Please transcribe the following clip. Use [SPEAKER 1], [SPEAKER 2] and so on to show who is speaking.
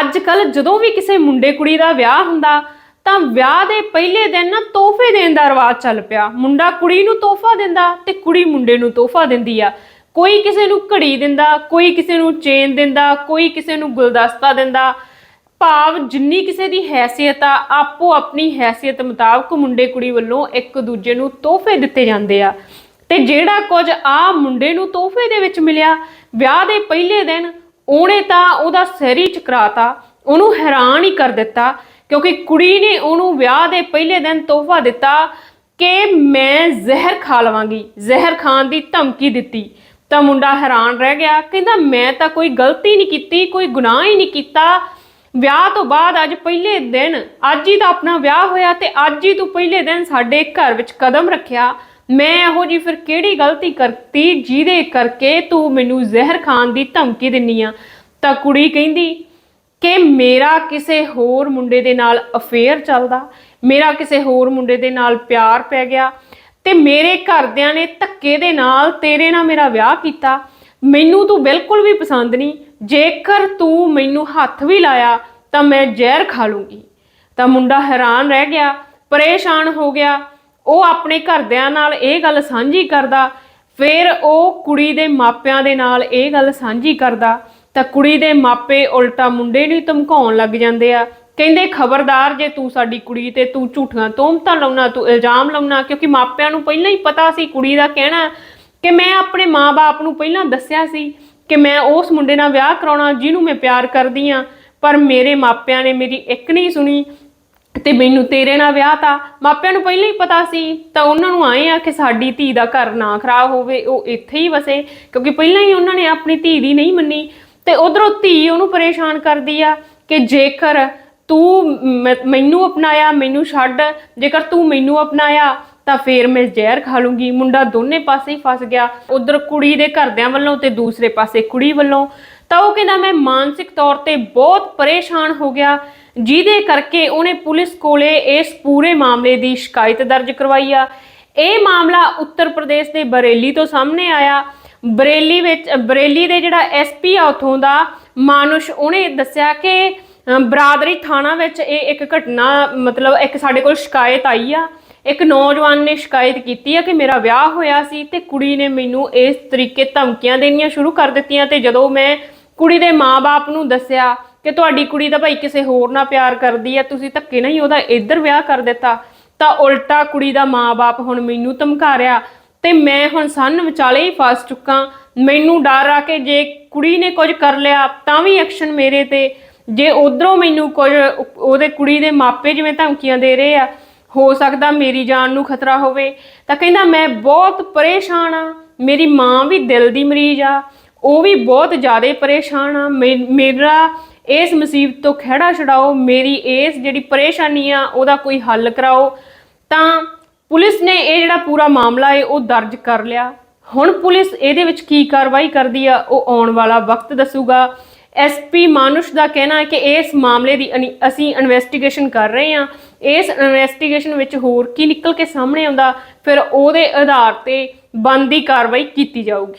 [SPEAKER 1] ਅੱਜ ਕੱਲ ਜਦੋਂ ਵੀ ਕਿਸੇ ਮੁੰਡੇ ਕੁੜੀ ਦਾ ਵਿਆਹ ਹੁੰਦਾ, ਤਾਂ ਵਿਆਹ ਦੇ ਪਹਿਲੇ ਦਿਨ ਨਾ ਤੋਹਫੇ ਦੇਣ ਦਾ ਰਿਵਾਜ ਚੱਲ ਪਿਆ। ਮੁੰਡਾ ਕੁੜੀ ਨੂੰ ਤੋਹਫਾ ਦਿੰਦਾ ਤੇ ਕੁੜੀ ਮੁੰਡੇ ਨੂੰ ਤੋਹਫਾ ਦਿੰਦੀ ਆ। ਕੋਈ ਕਿਸੇ ਨੂੰ ਘੜੀ ਦਿੰਦਾ, ਕੋਈ ਕਿਸੇ ਨੂੰ ਚੇਨ ਦਿੰਦਾ, ਕੋਈ ਕਿਸੇ ਨੂੰ ਗੁਲਦਸਤਾ ਦਿੰਦਾ। ਭਾਵ ਜਿੰਨੀ ਕਿਸੇ ਦੀ ਹੈਸੀਅਤ ਆ, ਆਪੋ ਆਪਣੀ ਹੈਸੀਅਤ ਮੁਤਾਬਕ ਮੁੰਡੇ ਕੁੜੀ ਵੱਲੋਂ ਇੱਕ ਦੂਜੇ ਨੂੰ ਤੋਹਫੇ ਦਿੱਤੇ ਜਾਂਦੇ ਆ। ਤੇ ਜਿਹੜਾ ਕੁਝ ਆ ਮੁੰਡੇ ਨੂੰ ਤੋਹਫੇ ਦੇ ਵਿੱਚ ਮਿਲਿਆ, ਵਿਆਹ ਦੇ ਪਹਿਲੇ ਦਿਨ ਉਹਨੇ ਤਾਂ ਉਹਦਾ ਸਿਰ ਹੀ ਚਕਰਾਤਾ, ਉਹਨੂੰ ਹੈਰਾਨ ਹੀ ਕਰ ਦਿੱਤਾ, ਕਿਉਂਕਿ ਕੁੜੀ ਨੇ ਉਹਨੂੰ ਵਿਆਹ ਦੇ ਪਹਿਲੇ ਦਿਨ ਤੋਹਫਾ ਦਿੱਤਾ ਕਿ ਮੈਂ ਜ਼ਹਿਰ ਖਾ ਲਵਾਂਗੀ, ਜ਼ਹਿਰ ਖਾਣ ਦੀ ਧਮਕੀ ਦਿੱਤੀ। ਤਾਂ ਮੁੰਡਾ ਹੈਰਾਨ ਰਹਿ ਗਿਆ, ਕਹਿੰਦਾ ਮੈਂ ਤਾਂ ਕੋਈ ਗਲਤੀ ਨਹੀਂ ਕੀਤੀ, ਕੋਈ ਗੁਨਾਹ ਹੀ ਨਹੀਂ ਕੀਤਾ। ਵਿਆਹ ਤੋਂ ਬਾਅਦ ਅੱਜ ਪਹਿਲੇ ਦਿਨ, ਅੱਜ ਹੀ ਤਾਂ ਆਪਣਾ ਵਿਆਹ ਹੋਇਆ ਤੇ ਅੱਜ ਹੀ ਤੂੰ ਪਹਿਲੇ ਦਿਨ ਸਾਡੇ ਘਰ ਵਿੱਚ ਕਦਮ ਰੱਖਿਆ। ਮੈਂ ਇਹੋ ਜੀ ਫਿਰ ਕਿਹੜੀ ਗਲਤੀ ਕਰਤੀ ਜਿਹਦੇ ਕਰਕੇ ਤੂੰ ਮੈਨੂੰ ਜ਼ਹਿਰ ਖਾਣ ਦੀ ਧਮਕੀ ਦਿੰਨੀ ਆ? ਤਾਂ ਕੁੜੀ ਕਹਿੰਦੀ ਕਿ ਮੇਰਾ ਕਿਸੇ ਹੋਰ ਮੁੰਡੇ ਦੇ ਨਾਲ ਅਫੇਅਰ ਚੱਲਦਾ, ਮੇਰਾ ਕਿਸੇ ਹੋਰ ਮੁੰਡੇ ਦੇ ਨਾਲ ਪਿਆਰ ਪੈ ਗਿਆ ਤੇ ਮੇਰੇ ਘਰਦਿਆਂ ਨੇ ਧੱਕੇ ਦੇ ਨਾਲ ਤੇਰੇ ਨਾਲ ਮੇਰਾ ਵਿਆਹ ਕੀਤਾ। ਮੈਨੂੰ ਤੂੰ ਬਿਲਕੁਲ ਵੀ ਪਸੰਦ ਨਹੀਂ। ਜੇਕਰ ਤੂੰ ਮੈਨੂੰ ਹੱਥ ਵੀ ਲਾਇਆ, ਤਾਂ ਮੈਂ ਜ਼ਹਿਰ ਖਾ ਲੂੰਗੀ। ਤਾਂ ਮੁੰਡਾ ਹੈਰਾਨ ਰਹਿ ਗਿਆ, ਪਰੇਸ਼ਾਨ ਹੋ ਗਿਆ। ਉਹ ਆਪਣੇ ਘਰਦਿਆਂ ਨਾਲ ਇਹ ਗੱਲ ਸਾਂਝੀ ਕਰਦਾ, ਫਿਰ ਉਹ ਕੁੜੀ ਦੇ ਮਾਪਿਆਂ ਦੇ ਨਾਲ ਇਹ ਗੱਲ ਸਾਂਝੀ ਕਰਦਾ, ਤਾਂ ਕੁੜੀ ਦੇ ਮਾਪੇ ਉਲਟਾ ਮੁੰਡੇ ਨੂੰ ਧਮਕਾਉਣ ਲੱਗ ਜਾਂਦੇ ਆ। ਕਹਿੰਦੇ, ਖਬਰਦਾਰ, ਜੇ ਤੂੰ ਸਾਡੀ ਕੁੜੀ ਤੇ ਤੂੰ ਝੂਠੀਆਂ ਤੋਹਮਤਾਂ ਲਾਉਣਾ, ਤੂੰ ਇਲਜ਼ਾਮ ਲਾਉਣਾ, ਕਿਉਂਕਿ ਮਾਪਿਆਂ ਨੂੰ ਪਹਿਲਾਂ ਹੀ ਪਤਾ ਸੀ ਕੁੜੀ ਦਾ ਕਹਿਣਾ ਕਿ ਮੈਂ ਆਪਣੇ ਮਾਪੇ ਨੂੰ ਪਹਿਲਾਂ ਦੱਸਿਆ ਸੀ ਕਿ ਮੈਂ ਉਸ ਮੁੰਡੇ ਨਾਲ ਵਿਆਹ ਕਰਾਉਣਾ ਜਿਹਨੂੰ ਮੈਂ ਪਿਆਰ ਕਰਦੀ ਆ। ਪਰ ਮੇਰੇ ਮਾਪਿਆਂ ਨੇ ਮੇਰੀ ਇੱਕ ਨਹੀਂ ਸੁਣੀ ਤੇ ਮੈਨੂੰ ਤੇਰੇ ਨਾਲ ਵਿਆਹ ਤਾਂ। ਮਾਪਿਆਂ ਨੂੰ ਪਹਿਲਾਂ ਹੀ ਪਤਾ ਸੀ, ਤਾਂ ਉਹਨਾਂ ਨੂੰ ਆਏ ਆ ਕਿ ਸਾਡੀ ਧੀ ਦਾ ਘਰ ਨਾ ਖਰਾਬ ਹੋਵੇ, ਉਹ ਇੱਥੇ ਹੀ ਵਸੇ, ਕਿਉਂਕਿ ਪਹਿਲਾਂ ਹੀ ਉਹਨਾਂ ਨੇ ਆਪਣੀ ਧੀ ਦੀ ਨਹੀਂ ਮੰਨੀ। ਤੇ ਉਧਰੋਂ ਧੀ ਉਹਨੂੰ ਪਰੇਸ਼ਾਨ ਕਰਦੀ ਆ ਕਿ ਜੇਕਰ ਤੂੰ ਮ- ਮੈਨੂੰ ਅਪਣਾਇਆ, ਮੈਨੂੰ ਛੱਡ, ਜੇਕਰ ਤੂੰ ਮੈਨੂੰ ਅਪਣਾਇਆ ਤਾਂ ਫੇਰ ਮੈਂ ਜ਼ਹਿਰ ਖਾ ਲੂੰਗੀ। ਮੁੰਡਾ ਦੋਨੇ ਪਾਸੇ ਹੀ ਫਸ ਗਿਆ। ਉਧਰ ਕੁੜੀ ਦੇ ਘਰਦਿਆਂ ਵੱਲੋਂ ਤੇ ਦੂਸਰੇ ਪਾਸੇ ਕੁੜੀ ਵੱਲੋਂ। ਤਾਂ ਉਹ ਕਹਿੰਦਾ, ਮੈਂ ਮਾਨਸਿਕ ਤੌਰ ਤੇ ਬਹੁਤ ਪਰੇਸ਼ਾਨ ਹੋ ਗਿਆ। ਜਿਹਦੇ ਕਰਕੇ ਉਹਨੇ ਪੁਲਿਸ ਕੋਲੇ ਇਸ ਪੂਰੇ ਮਾਮਲੇ ਦੀ ਸ਼ਿਕਾਇਤ ਦਰਜ ਕਰਵਾਈ ਆ। ਇਹ ਮਾਮਲਾ ਉੱਤਰ ਪ੍ਰਦੇਸ਼ ਦੇ ਬਰੇਲੀ ਤੋਂ ਸਾਹਮਣੇ ਆਇਆ। ਬਰੇਲੀ ਵਿੱਚ, ਬਰੇਲੀ ਦੇ ਜਿਹੜਾ ਐਸਪੀ ਆ ਉਥੋਂ ਦਾ, ਮਾਨੁਸ਼, ਉਹਨੇ ਦੱਸਿਆ ਕਿ ਬਰਾਦਰੀ ਥਾਣਾ ਵਿੱਚ ਇਹ ਇੱਕ ਘਟਨਾ, ਮਤਲਬ ਇੱਕ ਸਾਡੇ ਕੋਲ ਸ਼ਿਕਾਇਤ ਆਈ ਆ। ਇੱਕ ਨੌਜਵਾਨ ਨੇ ਸ਼ਿਕਾਇਤ ਕੀਤੀ ਆ ਕਿ ਮੇਰਾ ਵਿਆਹ ਹੋਇਆ ਸੀ ਤੇ ਕੁੜੀ ਨੇ ਮੈਨੂੰ ਇਸ ਤਰੀਕੇ ਧਮਕੀਆਂ ਦੇਣੀਆਂ ਸ਼ੁਰੂ ਕਰ ਦਿੱਤੀਆਂ ਤੇ ਜਦੋਂ ਮੈਂ ਕੁੜੀ ਦੇ ਮਾਪੇ ਨੂੰ ਦੱਸਿਆ ਕਿ ਤੁਹਾਡੀ ਕੁੜੀ ਤਾਂ ਭਾਈ ਕਿਸੇ ਹੋਰ ਨਾਲ ਪਿਆਰ ਕਰਦੀ ਹੈ ਤੁਸੀਂ ਧੱਕੇ ਨਾਲ ਹੀ ਉਹਦਾ ਇੱਧਰ ਵਿਆਹ ਕਰ ਦਿੱਤਾ, ਤਾਂ ਉਲਟਾ ਕੁੜੀ ਦਾ ਮਾਪੇ ਹੁਣ ਮੈਨੂੰ ਧਮਕਾ ਰਿਹਾ ਤੇ ਮੈਂ ਹੁਣ ਸੰਨ ਵਿਚਾਲੇ ਹੀ ਫਸ ਚੁੱਕਾ। ਮੈਨੂੰ ਡਰ ਆ ਕਿ ਜੇ ਕੁੜੀ ਨੇ ਕੁਝ ਕਰ ਲਿਆ ਤਾਂ ਵੀ ਐਕਸ਼ਨ ਮੇਰੇ ਤੇ। ਜੇ ਉਧਰੋਂ ਮੈਨੂੰ ਕੁਝ, ਉਹਦੇ ਕੁੜੀ ਦੇ ਮਾਪੇ ਜਿਵੇਂ ਧਮਕੀਆਂ ਦੇ ਰਹੇ ਆ ਹੋ ਸਕਦਾ ਮੇਰੀ ਜਾਨ ਨੂੰ ਖਤਰਾ ਹੋਵੇ। ਤਾਂ ਕਹਿੰਦਾ, ਮੈਂ ਬਹੁਤ ਪਰੇਸ਼ਾਨ ਆ। ਮੇਰੀ ਮਾਂ ਵੀ ਦਿਲ ਦੀ ਮਰੀਜ਼ ਆ। ਉਹ ਵੀ ਬਹੁਤ ਜ਼ਿਆਦਾ ਪਰੇਸ਼ਾਨ ਆ। ਮੇਰਾ ਇਸ ਮੁਸੀਬਤ ਤੋਂ ਖਹਿੜਾ ਛਡਾਓ। ਮੇਰੀ ਇਸ ਜਿਹੜੀ ਪਰੇਸ਼ਾਨੀ ਆ, ਉਹਦਾ ਕੋਈ ਹੱਲ ਕਰਾਓ। ਤਾਂ ਪੁਲਿਸ ਨੇ ਇਹ ਜਿਹੜਾ ਪੂਰਾ ਮਾਮਲਾ ਹੈ ਉਹ ਦਰਜ ਕਰ ਲਿਆ। ਹੁਣ ਪੁਲਿਸ ਇਹਦੇ ਵਿੱਚ ਕੀ ਕਾਰਵਾਈ ਕਰਦੀ ਆ, ਉਹ ਆਉਣ ਵਾਲਾ ਵਕਤ ਦੱਸੂਗਾ। ਐਸਪੀ ਮਾਨੁਸ਼ ਦਾ ਕਹਿਣਾ ਹੈ ਕਿ ਇਸ ਮਾਮਲੇ ਦੀ ਅਨੀ- ਅਸੀਂ ਇਨਵੈਸਟੀਗੇਸ਼ਨ ਕਰ ਰਹੇ ਹਾਂ ਇਸ ਇਨਵੈਸਟੀਗੇਸ਼ਨ ਵਿੱਚ ਹੋਰ ਕੀ ਨਿਕਲ ਕੇ ਸਾਹਮਣੇ ਆਉਂਦਾ, ਫਿਰ ਉਹਦੇ ਆਧਾਰ ਤੇ ਬਣਦੀ ਕਾਰਵਾਈ ਕੀਤੀ ਜਾਊਗੀ।